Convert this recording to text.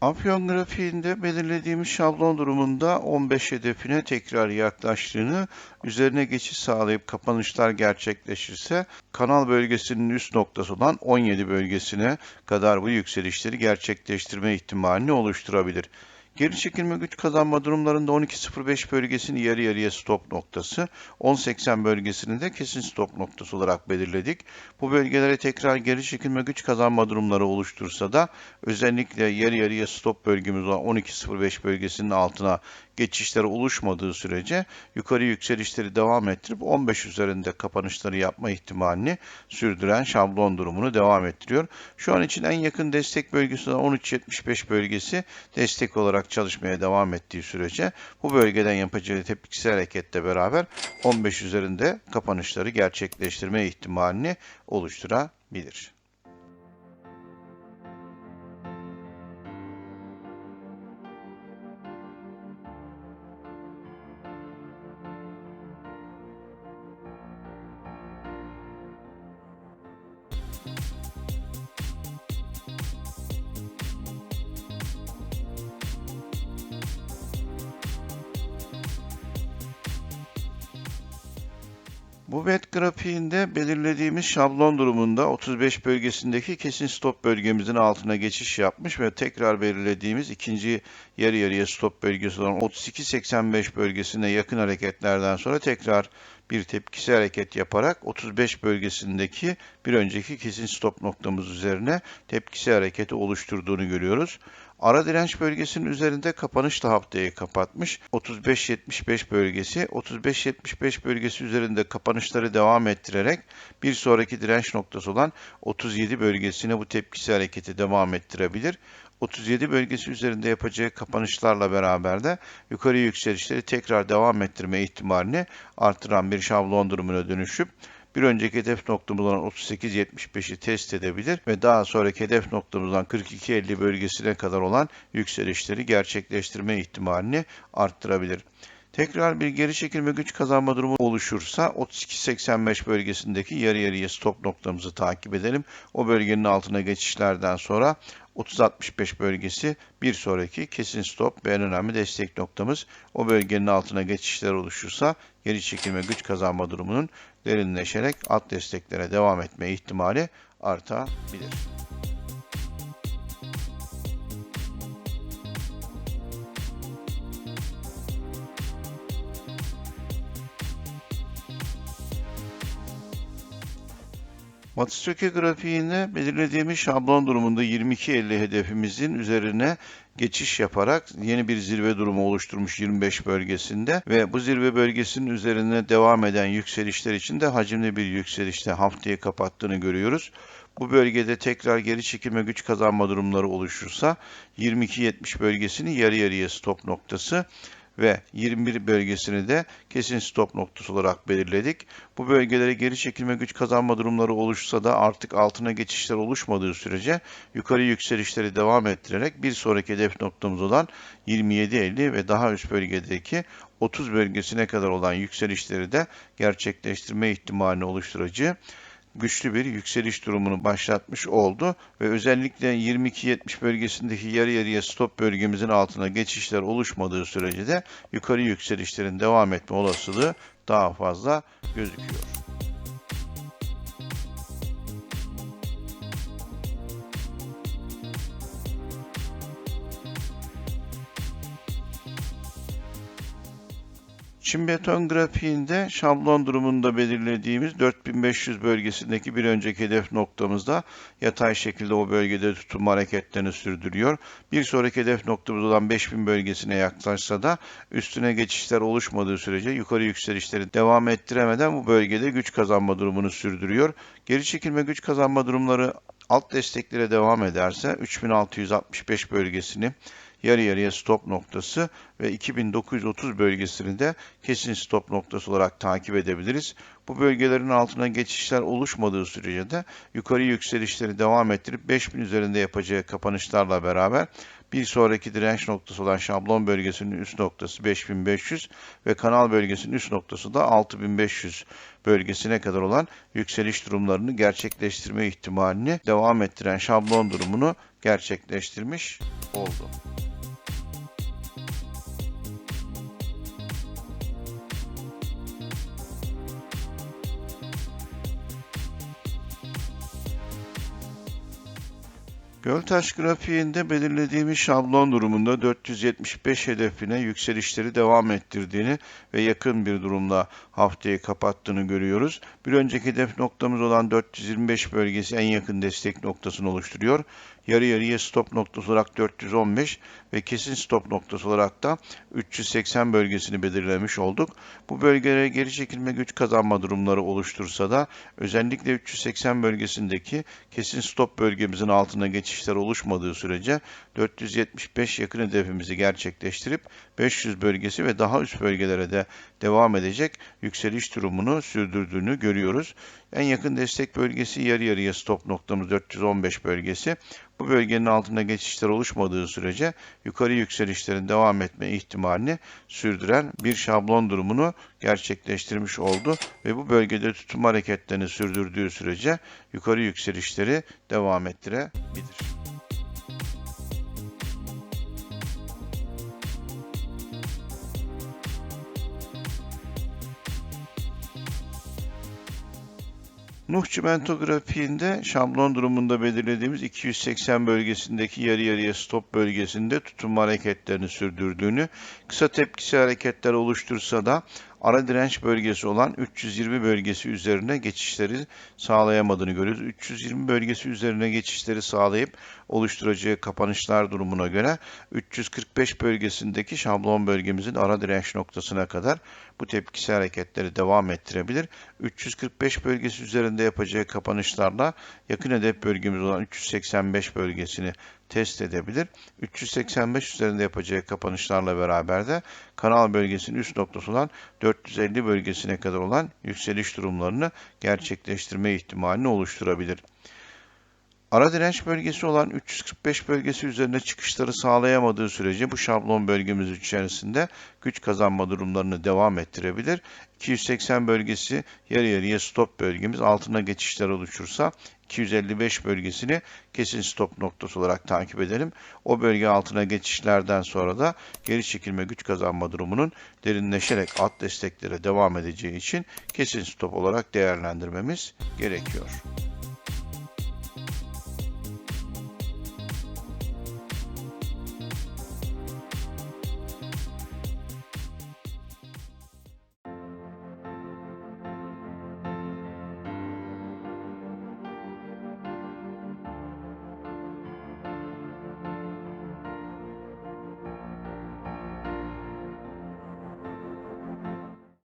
Afyon grafiğinde belirlediğimiz şablon durumunda 15 hedefine tekrar yaklaştığını, üzerine geçiş sağlayıp kapanışlar gerçekleşirse kanal bölgesinin üst noktası olan 17 bölgesine kadar bu yükselişleri gerçekleştirme ihtimalini oluşturabilir. Geri çekilme güç kazanma durumlarında 12.05 bölgesini yarı yarıya stop noktası, 10.80 bölgesini de kesin stop noktası olarak belirledik. Bu bölgelere tekrar geri çekilme güç kazanma durumları oluştursa da özellikle yarı yarıya stop bölgemiz olan 12.05 bölgesinin altına geçişler oluşmadığı sürece yukarı yükselişleri devam ettirip 15 üzerinde kapanışları yapma ihtimalini sürdüren şablon durumunu devam ettiriyor. Şu an için en yakın destek bölgesi olan 13.75 bölgesi destek olarak çalışmaya devam ettiği sürece bu bölgeden yapacağı tepkisel hareketle beraber 15 üzerinde kapanışları gerçekleştirme ihtimalini oluşturabilir. Bu bet grafiğinde belirlediğimiz şablon durumunda 35 bölgesindeki kesin stop bölgemizin altına geçiş yapmış ve tekrar belirlediğimiz ikinci yarı yarıya stop bölgesi olan 32.85 bölgesine yakın hareketlerden sonra tekrar bir tepkisi hareket yaparak 35 bölgesindeki bir önceki kesin stop noktamız üzerine tepkisi hareketi oluşturduğunu görüyoruz. Ara direnç bölgesinin üzerinde kapanışla haftayı kapatmış. 35-75 bölgesi, 35-75 bölgesi üzerinde kapanışları devam ettirerek bir sonraki direnç noktası olan 37 bölgesine bu tepkisi hareketi devam ettirebilir. 37 bölgesi üzerinde yapacağı kapanışlarla beraber de yukarı yükselişleri tekrar devam ettirme ihtimalini artıran bir şablon durumuna dönüşüp bir önceki hedef noktamız olan 38.75'i test edebilir ve daha sonraki hedef noktamız olan 42.50 bölgesine kadar olan yükselişleri gerçekleştirme ihtimalini arttırabilir. Tekrar bir geri çekilme güç kazanma durumu oluşursa 32.85 bölgesindeki yarı yarıya stop noktamızı takip edelim. O bölgenin altına geçişlerden sonra 30-65 bölgesi bir sonraki kesin stop ve en önemli destek noktamız. O bölgenin altına geçişler oluşursa geri çekilme güç kazanma durumunun derinleşerek alt desteklere devam etme ihtimali artabilir. Matsuyuki grafiğinde belirlediğimiz şablon durumunda 22.50 hedefimizin üzerine geçiş yaparak yeni bir zirve durumu oluşturmuş 25 bölgesinde ve bu zirve bölgesinin üzerine devam eden yükselişler için de hacimli bir yükselişte haftayı kapattığını görüyoruz. Bu bölgede tekrar geri çekilme güç kazanma durumları oluşursa 22.70 bölgesini yarı yarıya stop noktası ve 21 bölgesini de kesin stop noktası olarak belirledik. Bu bölgelere geri çekilme güç kazanma durumları oluşsa da artık altına geçişler oluşmadığı sürece yukarı yükselişleri devam ettirerek bir sonraki hedef noktamız olan 27.50 ve daha üst bölgedeki 30 bölgesine kadar olan yükselişleri de gerçekleştirme ihtimalini oluşturacağı güçlü bir yükseliş durumunu başlatmış oldu ve özellikle 22-70 bölgesindeki yarı yarıya stop bölgemizin altına geçişler oluşmadığı sürece de yukarı yükselişlerin devam etme olasılığı daha fazla gözüküyor. Çin beton grafiğinde şablon durumunda belirlediğimiz 4500 bölgesindeki bir önceki hedef noktamızda yatay şekilde o bölgede tutum hareketlerini sürdürüyor. Bir sonraki hedef noktamız olan 5000 bölgesine yaklaşsa da üstüne geçişler oluşmadığı sürece yukarı yükselişleri devam ettiremeden bu bölgede güç kazanma durumunu sürdürüyor. Geri çekilme güç kazanma durumları alt desteklere devam ederse 3665 bölgesini yarı yarıya stop noktası ve 2930 bölgesini de kesin stop noktası olarak takip edebiliriz. Bu bölgelerin altına geçişler oluşmadığı sürece de yukarı yükselişleri devam ettirip 5000 üzerinde yapacağı kapanışlarla beraber bir sonraki direnç noktası olan şablon bölgesinin üst noktası 5500 ve kanal bölgesinin üst noktası da 6500 bölgesine kadar olan yükseliş durumlarını gerçekleştirme ihtimalini devam ettiren şablon durumunu gerçekleştirmiş oldu. Göltaş grafiğinde belirlediğimiz şablon durumunda 475 hedefine yükselişleri devam ettirdiğini ve yakın bir durumda haftayı kapattığını görüyoruz. Bir önceki hedef noktamız olan 425 bölgesi en yakın destek noktasını oluşturuyor. Yarı yarıya stop noktası olarak 415 ve kesin stop noktası olarak da 380 bölgesini belirlemiş olduk. Bu bölgelere geri çekilme güç kazanma durumları oluştursa da özellikle 380 bölgesindeki kesin stop bölgemizin altına geçişler oluşmadığı sürece 475 yakın hedefimizi gerçekleştirip 500 bölgesi ve daha üst bölgelere de devam edecek yükseliş durumunu sürdürdüğünü görüyoruz. En yakın destek bölgesi yarı yarıya stop noktamız 415 bölgesi. Bu bölgenin altında geçişler oluşmadığı sürece yukarı yükselişlerin devam etme ihtimalini sürdüren bir şablon durumunu gerçekleştirmiş oldu ve bu bölgede tutum hareketlerini sürdürdüğü sürece yukarı yükselişleri devam ettirebilir. Nuh çimento grafiğinde şablon durumunda belirlediğimiz 280 bölgesindeki yarı yarıya stop bölgesinde tutum hareketlerini sürdürdüğünü, kısa tepkisi hareketler oluştursa da ara direnç bölgesi olan 320 bölgesi üzerine geçişleri sağlayamadığını görüyoruz. 320 bölgesi üzerine geçişleri sağlayıp oluşturacağı kapanışlar durumuna göre 345 bölgesindeki şablon bölgemizin ara direnç noktasına kadar bu tepkisi hareketleri devam ettirebilir. 345 bölgesi üzerinde yapacağı kapanışlarla yakın hedef bölgemiz olan 385 bölgesini test edebilir. 385 üzerinde yapacağı kapanışlarla beraber de kanal bölgesinin üst noktası olan 450 bölgesine kadar olan yükseliş durumlarını gerçekleştirme ihtimalini oluşturabilir. Ara direnç bölgesi olan 345 bölgesi üzerinde çıkışları sağlayamadığı sürece bu şablon bölgemiz içerisinde güç kazanma durumlarını devam ettirebilir. 280 bölgesi yarı yarıya stop bölgemiz altına geçişler oluşursa 255 bölgesini kesin stop noktası olarak takip edelim. O bölge altına geçişlerden sonra da geri çekilme güç kazanma durumunun derinleşerek alt desteklere devam edeceği için kesin stop olarak değerlendirmemiz gerekiyor.